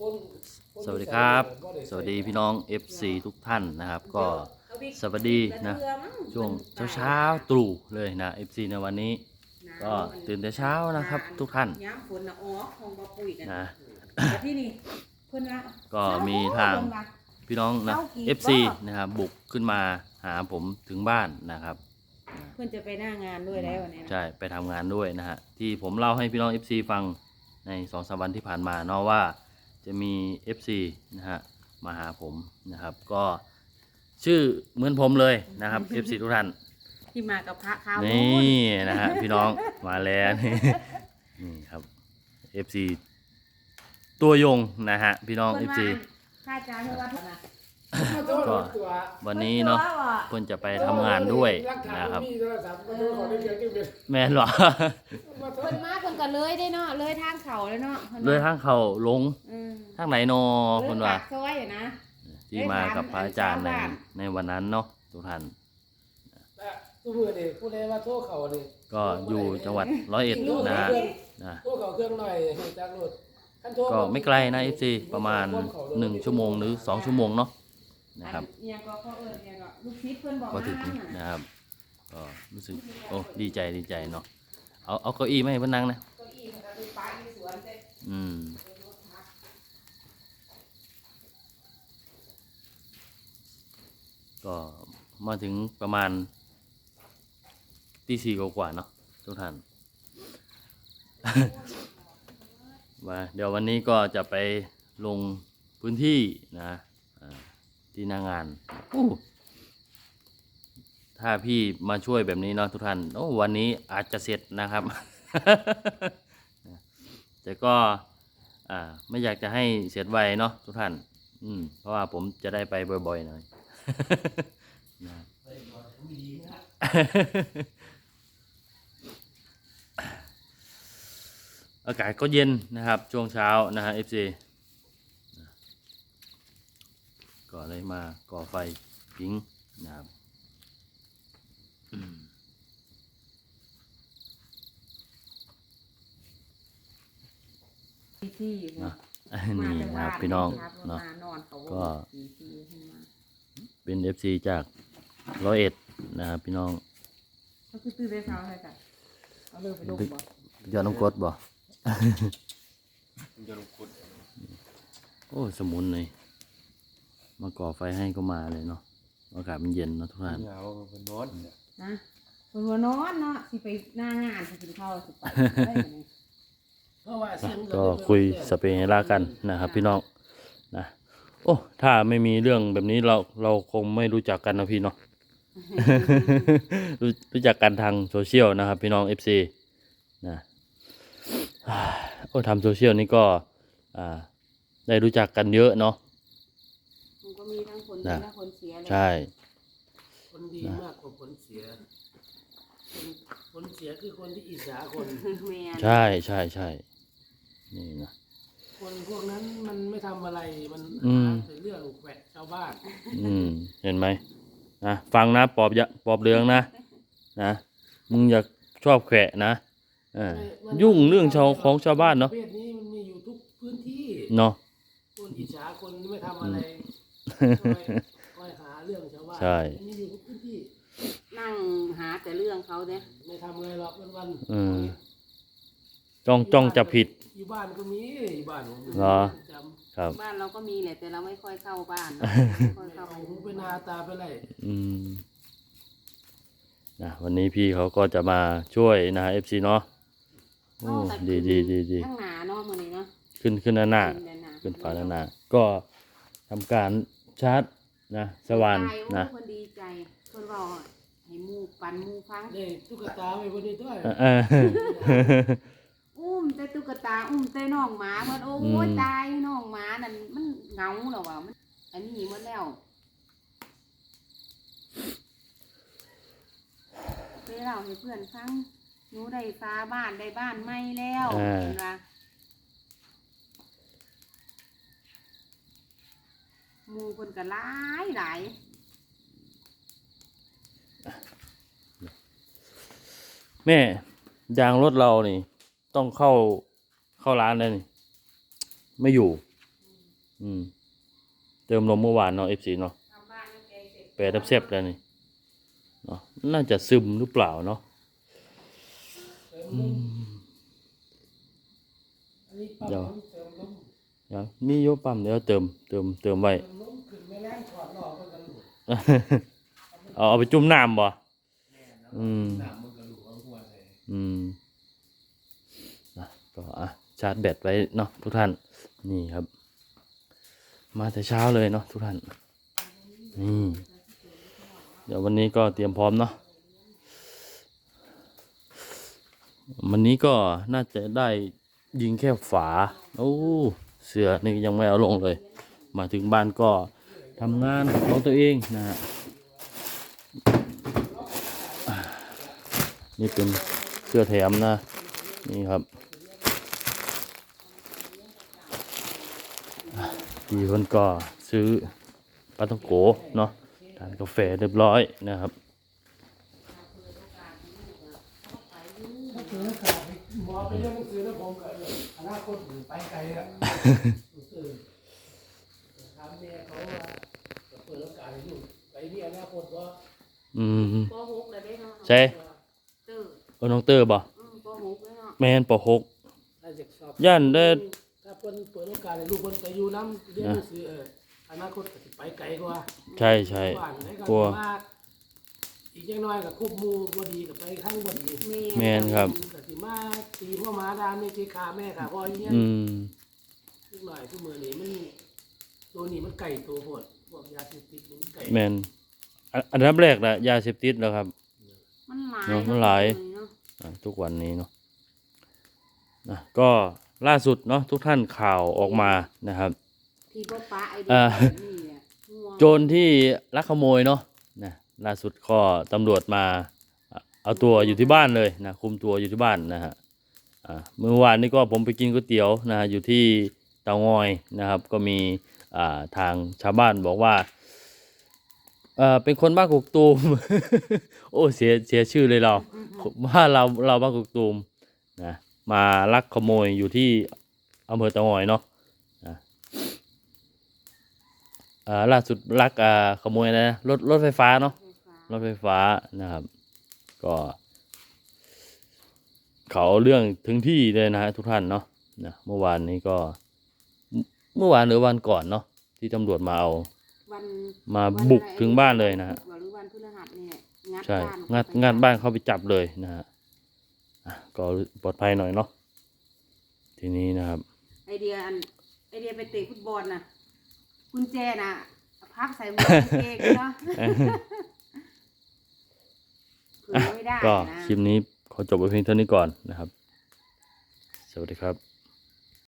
พ่นพ่นสวัสดีครับบ่ไสวัสดีพี่น้อง FC ทุกท่านนะครับ ก็สวัสดีนะช่วงเช้าๆตรู่เลยนะ FC ในวันนี้ ก็ตื่นแต่เช้านะครับ ทุกท่านย้ำฝนนะอ๋อของบาปุ๋ยกันนะแต่ที่นี่เพิ่นละก็มีทางเพิ่นละพี่น้องนะเอากี่ FC รอบนะครับบุกขึ้นมาหาผมถึงบ้านนะครับเพิ่นจะไปหน้างานด้วยแล้ววันนี้นะใช่ไปทำงานด้วยนะฮะที่ผมเล่าให้พี่น้อง FC ฟังในสองสามวันที่ผ่านมาเนาะว่า จะมี FC นะฮะมาหาผมนะครับ ก็ชื่อเหมือนผมเลยนะครับ FC ทุกท่านที่มากับพระขาวนี่นะฮะพี่น้องมาแล้วนี่นี่ครับ FC ตัวยงนะฮะพี่น้อง เพิ่น FC ว่าข้าจ้าเพิ่นว่า เท่านั้นมาโทษก็ตัววันนี้เนาะพิ่ว่เพิ่นจะไปทำงานด้วยหลักฐานะครับมีโทรศัพท์มาโทษขอได้เพียงแค่เป็นแม่นเหรอมาโทเพิ่ษนมาเพิ่นก็เลยได้เนาะเลยทางเขาเลยเนาะพิ่นว่เลยทางเขาลงอืมทางไหนนอเลยเพิ่นว่าปากซอยอะนะ ที่มากับพระอาจารย์ในเลยถามในวันนั้นเนาะทุกท่านแต่ตู้มือนี่ผู้ใดว่าโทษเขานี่ก็อยู่จังหวัดร้อยเอ็ดนะฮะนะ โทษเขาเครื่องหน่อยให้จากรถคันโทษก็ไม่ไกลนะ FC ประมาณ 1 ชั่วโมงหรือ 2 ชั่วโมงเนาะ นะครับอัเนี่ยก็เขาเอิ้นเนี่ยก็ลูกศิษย์เพิ่นบอกก็ถึงมาน่ะนะครับก็รู้สึกโอ้ดีใจดีใจเนาะเอาเอาเก้าอี้มาให้เพิ่นนั่งนะเก้าอี้มันก็เป็นปลาอยู่สวนแต่อืมก็มาถึงประมาณตีสี่กว่าๆเนาะทุกท่าน มาเดี๋ยววันนี้ก็จะไปลงพื้นที่นะอ่า ที่หนางานอู้ถ้าพี่มาช่วยแบบนี้เนาะทุกท่านโอ้วันนี้อาจจะเสร็จนะครับ แต่ก็ไม่อยากจะให้เสร็จไวเนาะทุกท่าน อืม เพราะว่าผมจะได้ไปบ่อยๆหน่อยนะอากาศก็เย็นนะครับ ช่วงเช้านะฮะ FC ก็เลยมาก่อไฟพิงนะครับอืมที่อยู่นะนะนี่มาแต่นะคบ้ารับพี่น้องครับเนาะมานอนเขาก็สี่ที่ขึ้นมาเป็น FC จากร้อยเอ็ดนะครับพี่น้องก็คือตื่นได้เช้าเลยจ้ะเอาเลิกไปลงบ่ยอดน้ำกรดบ่โอ้ สมุนเลย มาก่อไฟให้ก็มาเลยเนาะอากาศมันเย็นเนาะทุกท่านเหงาเป็นนอนนะคนว่านอนเนาะสิไปหน้างานสิกินข้าวสิไปได้ไหมเพราะว่าเสียงก็คุยสเปนให้ลากันนะครับพี่น้องนะโอ้ถ้าไม่มีเรื่องแบบนี้เราเราคงไม่รู้จักกันนะพี่เนาะรู้รู้จักกันทางโซเชียลนะครับ พี่น้อง FC นะโอ้ทำโซเชียลนี่ก็อ่าได้รู้จักกันเยอะเนาะ มันก็มีทั้งคนดีนะ และคนเสียเลยใช่คนดีมากกว่าคนเสียคนคนเสียคือคนที่อิจฉาคน แม่นใช่ใช่ใช่นี่นะ คนพวกนั้นมันไม่ทำอะไร มันอืม หาแต่เรื่องแขวะชาวบ้าน อืม เห็นไหมนะฟังนะปอบยะปอบเรืองนะนะมึงอย่าชอบแขวะนะเออยุ่งเรื่องชาวของชาวบ้านเนาะประเภทนี้มันมีอยู่ทุกพื้นที่ เนาะคนอิจฉาคนไม่ทำอะไร คอยคอยหาเรื่องชาวบ้านใช่มีอยู่ทุกพื้นที่นั่งหาแต่เรื่องเขาเนี่ยไม่ทำอะไรหรอกวันวันๆอืมจ้องจ้องจะผิด อยู่บ้านก็มีอยู่บ้านผมเหรอ จำครับ บ้านเราก็มีแหละแต่เราไม่ค่อยเข้าบ้านไม่ค่อยเข้า เอาไปหูไปนาตาไปไร อืมนะวันนี้พี่เขาก็จะมาช่วยนะเอฟซีเนาะโอ้ดีดีดีดีข้างหน้าเนาะมื้อนี้เนาะขึ้นขึ้นหน้าหน้าขึ้นด้านหน้าขึ้นฝาหน้าหน้าก็ทำการ ชาร์จนะสว่านใจโอ้นะคนดีใจคนบอกให้หมูปันหมูฟังได้ตุ๊กตาไปวันนี้ด้วยเออเอออุ้มแต่ตุ๊กตาอุ้มแต่น้องหมามันโอ้อืยมตายน้องหมานั่นมันเหงาเหรอวะมันอันนี้หมดแล้วไปเล่าให้เพื่อนฟังหนูได้ฟ้าบ้านได้บ้านไม่แล้วอ่าเห็นปะ หมูคนก็หลายหลายแม่ยางรถเรานี่ ต้องเข้าเข้าร้านเลยนี่ ไม่อยู่ อืม เติมลมเมื่อวานเนาะ FC เนาะทำบ้านยังแกงเสร็จแปรทับเซบแล้วนี่เนาะน่าจะซึมหรือเปล่าเนาะเติมลมอันนี้ปั๊มเดี๋ยวเติมลมเดี๋ ยวมีโยปั๊มเดี๋ยวเติมเติมเติมไว้เติมลมขึ้นไม่แรงถอดรอบมันกันหลุดเอาเอาไปจุ่มน้ำบ่อืมน้ำมันก็หลุดเอาหัวใส่อืมนะก็อะชาร์จแบตไว้เนาะทุกท่านนี่ครับ มาแต่เช้าเลยเนาะทุกท่านนี่เดี๋ยววันนี้ก็เตรียมพร้อมเนาะวันนี้ก็น่าจะได้ยิงแค่ฝา โอ้ เสือนี่ยังไม่เอาลงเลย มาถึงบ้านก็ทำงานของตัวเองนะฮะนี่เป็นเสื้อแถมนะ นี่ครับพี่คนก็ซื้อปลาต้องโกเนาะทานกาแฟเรียบร้อยนะครับ เลยอนาคตผมไปไกลอะเออถามแม่เขาว่าจะเปิดโอกาสให้ลูกไปนี่อนาคตว่าอืมปหกเลยได้เนาะใช่ตื้อเออน้องเตอร์บ่อืมปหกเลยเนาะแมนปหกถ้าจะสอบย่านได้ถ้าเพิ่นเปิดโอกาสให้ลูกเพิ่นไปอยู่น้ำเรียนหนังสือเอออนาคตก็สิไปไกลกว่าใช่ใช่บ้านไหนก็กลัวมา อีกอย่างน้อยก็ควบหมู่บ่ดีก็ไปข้างบ่ดีแมนครับก็สิมาตีพ่อหมาดามนี่สิขาแม่ขาพ่ออย่างเงี้ยอืมนิดหน่อยผู้มือนี้มันตัวนี้มันไก่ตัวโหดพวกยาเสพติดนี่มันไก่แมนอันอันดับแรกนะยาเสพติดแล้วครับ มันหลายเนาะมันหลาย เนาะอะทุกวันนี้เนาะนะก็ล่าสุดเนาะทุกท่านข่าวออกมานะครับ ที่บ่ปะไอ้อ่าเด็กนี่แหละง่วงโจรที่ลักขโมยเนาะนะ ล่าสุดก็ตำรวจมาเอาตัวอยู่ที่บ้านเลยนะคุมตัวอยู่ที่บ้านนะฮะเมื่อวานนี้ก็ผมไปกินก๋วยเตี๋ยวนะอยู่ที่เตางอยนะครับ ก็มีทางชาวบ้านบอกว่าเป็นคนบ้านกกตูม โอ้เสียเสียชื่อเลยเราว่าเราเราบ้านกกตูมนะมาลักขโมยอยู่ที่อำเภอเตางอยเนาะล่าสุดลักขโมยนะรถรถไฟฟ้าเนาะ รถไฟฟ้านะครับ ก็เขาเอาเรื่องถึงที่เลยนะฮะทุกท่านเนาะนะเมื่อวานนี้ก็ เมื่อวานหรือวันก่อนเนาะที่ตำรวจมาเอา วันมาวันบุกอะไรถึงบ้านเลยนะฮะหรือวันพฤหัสเนี่ยงัดใช่บ้านงัดไปงัดบ้านเข้าไปจับเลยนะฮะอะก็ปลอดภัยหน่อยเนาะทีนี้นะครับไอเดียอันไอเดียไปเตะฟุตบอลน่ะกุญแจน่ะพับใส่หมวกกางเกงเนาะ เผื่อไม่ได้ก็นะ คลิปนี้ขอจบไว้เพียงเท่านี้ก่อนนะครับ สวัสดีครับ